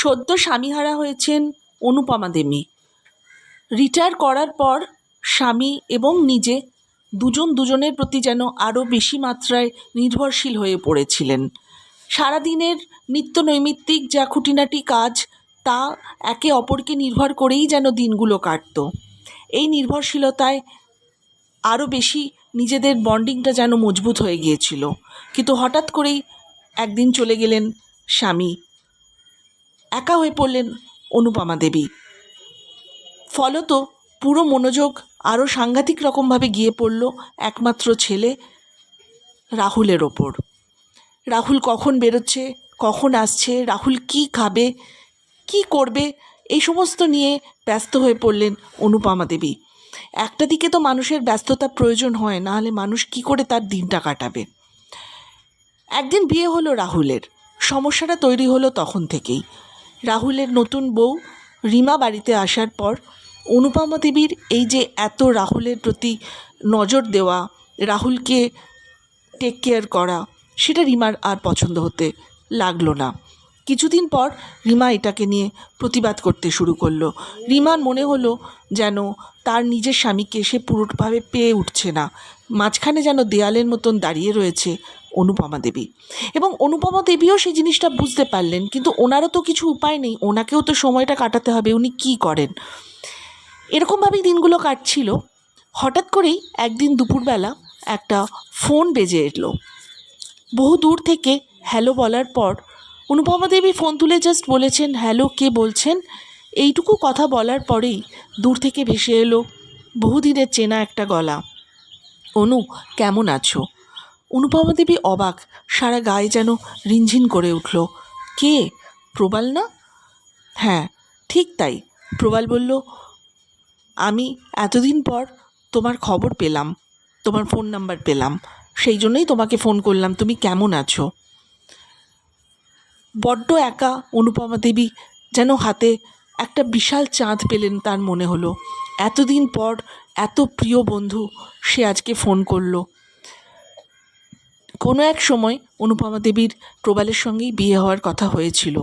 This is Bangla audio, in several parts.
সদ্য স্বামীহারা হয়েছেন অনুপমা দেবী। রিটায়ার করার পর স্বামী এবং নিজে দুজন দুজনের প্রতি যেন আরও বেশি মাত্রায় নির্ভরশীল হয়ে পড়েছিলেন। সারাদিনের নিত্য নৈমিত্তিক যা খুঁটিনাটি কাজ, তা একে অপরকে নির্ভর করেই যেন দিনগুলো কাটত। এই নির্ভরশীলতায় আরও বেশি নিজেদের বন্ডিংটা যেন মজবুত হয়ে গিয়েছিল। কিন্তু হঠাৎ করেই একদিন চলে গেলেন স্বামী। একা হয়ে পড়লেন অনুপমা দেবী। ফলত পুরো মনোযোগ আরও সাংঘাতিক রকমভাবে গিয়ে পড়ল একমাত্র ছেলে রাহুলের ওপর। রাহুল কখন বেরোচ্ছে, কখন আসছে, রাহুল কি খাবে, কি করবে, এই সমস্ত নিয়ে ব্যস্ত হয়ে পড়লেন অনুপমা দেবী। একটা দিকে তো মানুষের ব্যস্ততা প্রয়োজন হয় না হলে মানুষ কি করে তার দিনটা কাটাবে? একদিন বিয়ে হলো রাহুলের, সমস্যাটা তৈরি হলো তখন থেকেই। রাহুলের নতুন বউ রিমা বাড়িতে আসার পর অনুপমা দেবীর এই যে এত রাহুলের প্রতি নজর দেওয়া, রাহুলকে টেক কেয়ার করা, সেটা রিমার আর পছন্দ হতে লাগল না। কিছুদিন পর রিমা এটাকে নিয়ে প্রতিবাদ করতে শুরু করল। রিমার মনে হলো যেন তার নিজের স্বামীকে সে পুরোভাবে পেয়ে উঠছে না। মাঝখানে যেন দেয়ালের মতন দাঁড়িয়ে রয়েছে অনুপমা দেবী। এবং অনুপমা দেবীও সেই জিনিসটা বুঝতে পারলেন, কিন্তু ওনারও তো কিছু উপায় নেই, ওনাকেও তো সময়টা কাটাতে হবে, উনি কী করেন? এরকমভাবেই দিনগুলো কাটছিল, হঠাৎ করেই একদিন দুপুরবেলা একটা ফোন বেজে এলো। বহু দূর থেকে হ্যালো বলার পর অনুপমা দেবী ফোন তুলে জাস্ট বলেছেন, হ্যালো, কে বলছেন? এইটুকু কথা বলার পরেই দূর থেকে ভেসে এলো বহুদিনের চেনা একটা গলা। অনু, কেমন আছো? অনুপমা দেবী অবাক, সারা গায়ে যেন রিনঝিন করে উঠল। কে? প্রবাল না? হ্যাঁ ঠিক তাই। প্রবাল বলল, আমি এতদিন পর তোমার খবর পেলাম, তোমার ফোন নাম্বার পেলাম, সেই জন্যই তোমাকে ফোন করলাম, তুমি কেমন আছো? বড্ড একা অনুপমা দেবী যেন হাতে একটা বিশাল চাঁদ পেলেন তার মনে হলো। এতদিন পর এত প্রিয় বন্ধু সে আজকে ফোন করল। কোনো এক সময় অনুপমা দেবীর প্রবালের সঙ্গেই বিয়ে হওয়ার কথা হয়েছিল,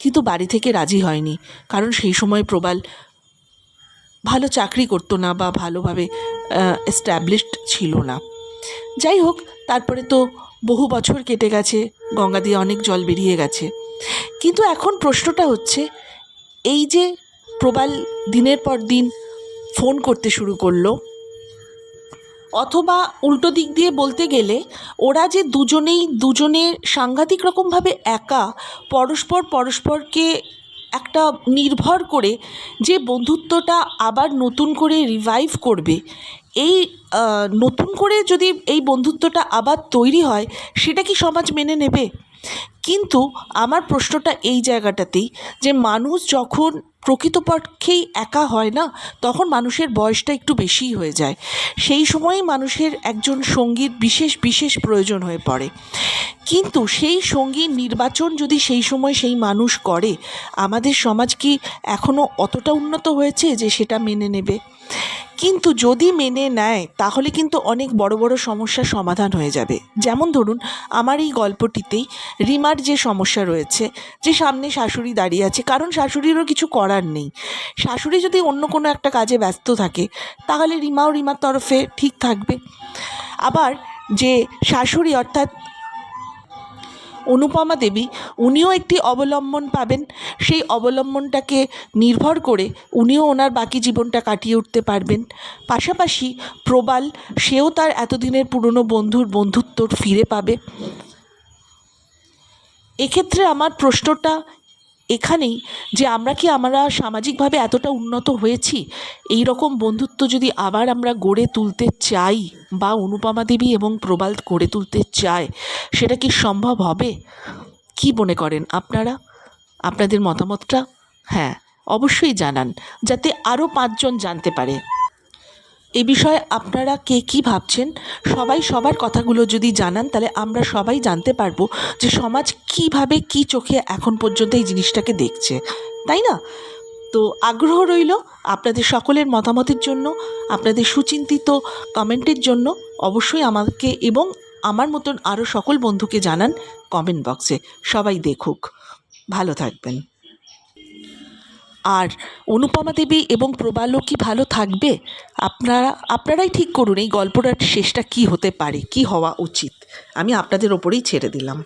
কিন্তু বাড়ি থেকে রাজি হয়নি, কারণ সেই সময় প্রবাল ভালো চাকরি করতো না বা ভালোভাবে এস্টাবলিশড ছিল না। যাই হোক, তারপরে তো বহু বছর কেটে গেছে, গঙ্গা দিয়ে অনেক জল বেরিয়ে গেছে। কিন্তু এখন প্রশ্নটা হচ্ছে, এই যে প্রবাল দিনের পর দিন ফোন করতে শুরু করল। অথবা উল্টো দিক দিয়ে বলতে গেলে, ওরা যে দুজনেই দুজনে সাংঘাতিক রকমভাবে একা, পরস্পর পরস্পরকে একটা নির্ভর করে যে বন্ধুত্বটা আবার নতুন করে রিভাইভ করবে। এই নতুন করে যদি এই বন্ধুত্বটা আবার তৈরি হয়, সেটা কি সমাজ মেনে নেবে? কিন্তু আমার প্রশ্নটা এই জায়গাটাতেই যে মানুষ যখন প্রকৃতপক্ষেই একা হয় না, তখন মানুষের বয়সটা একটু বেশিই হয়ে যায়। সেই সময়ই মানুষের একজন সঙ্গীর বিশেষ বিশেষ প্রয়োজন হয়ে পড়ে। কিন্তু সেই সঙ্গীর নির্বাচন যদি সেই সময় সেই মানুষ করে, আমাদের সমাজ কি এখনও অতটা উন্নত হয়েছে যে সেটা মেনে নেবে? কিন্তু যদি মেনে নেয়, তাহলে কিন্তু অনেক বড় বড় সমস্যার সমাধান হয়ে যাবে। যেমন ধরুন, আমার এই গল্পটিতেই রিমার যে সমস্যা রয়েছে, যে সামনে শাশুড়ি দাঁড়িয়ে আছে, কারণ শাশুড়িরও কিছু করার নেই। শাশুড়ি যদি অন্য কোনো একটা কাজে ব্যস্ত থাকে, তাহলে রিমাও রিমার তরফে ঠিক থাকবে। আবার যে শাশুড়ি অর্থাৎ অনুপমা দেবী, উনিও একটি অবলম্বন পাবেন। সেই অবলম্বনটাকে নির্ভর করে উনিও ওনার বাকি জীবনটা কাটিয়ে উঠতে পারবেন। পাশাপাশি প্রবাল, সেও তার এতদিনের পুরনো বন্ধুর বন্ধুত্ব ফিরে পাবে। এক্ষেত্রে আমার প্রশ্নটা এখানেই যে আমরা কি আমরা সামাজিকভাবে এতটা উন্নত হয়েছি? এই রকম বন্ধুত্ব যদি আবার আমরা গড়ে তুলতে চাই বা অনুপমা দেবী এবং প্রবাল গড়ে তুলতে চায়, সেটা কি সম্ভব হবে? কি মনে করেন আপনারা? আপনাদের মতামতটা? হ্যাঁ অবশ্যই জানান, যাতে আরও পাঁচজন জানতে পারে। এ বিষয়ে আপনারা কে কী ভাবছেন? সবাই সবার কথাগুলো যদি জানান, তাহলে আমরা সবাই জানতে পারব যে সমাজ কীভাবে কী চোখে এখন পর্যন্ত এই জিনিসটাকে দেখছে। তাই না? তো আগ্রহ রইল আপনাদের সকলের মতামতের জন্য, আপনাদের সুচিন্তিত কমেন্টের জন্য অবশ্যই আমাকে এবং আমার মতন আরও সকল বন্ধুকে জানান কমেন্ট বক্সে। সবাই দেখুক। ভালো থাকবেন। আর অনুপমা দেবী এবং প্রবালও কি ভালো থাকবে? আপনারা, আপনারাই ঠিক করুন এই গল্পটার শেষটা কি হতে পারে, কি হওয়া উচিত। আমি আপনাদের ওপরেই ছেড়ে দিলাম।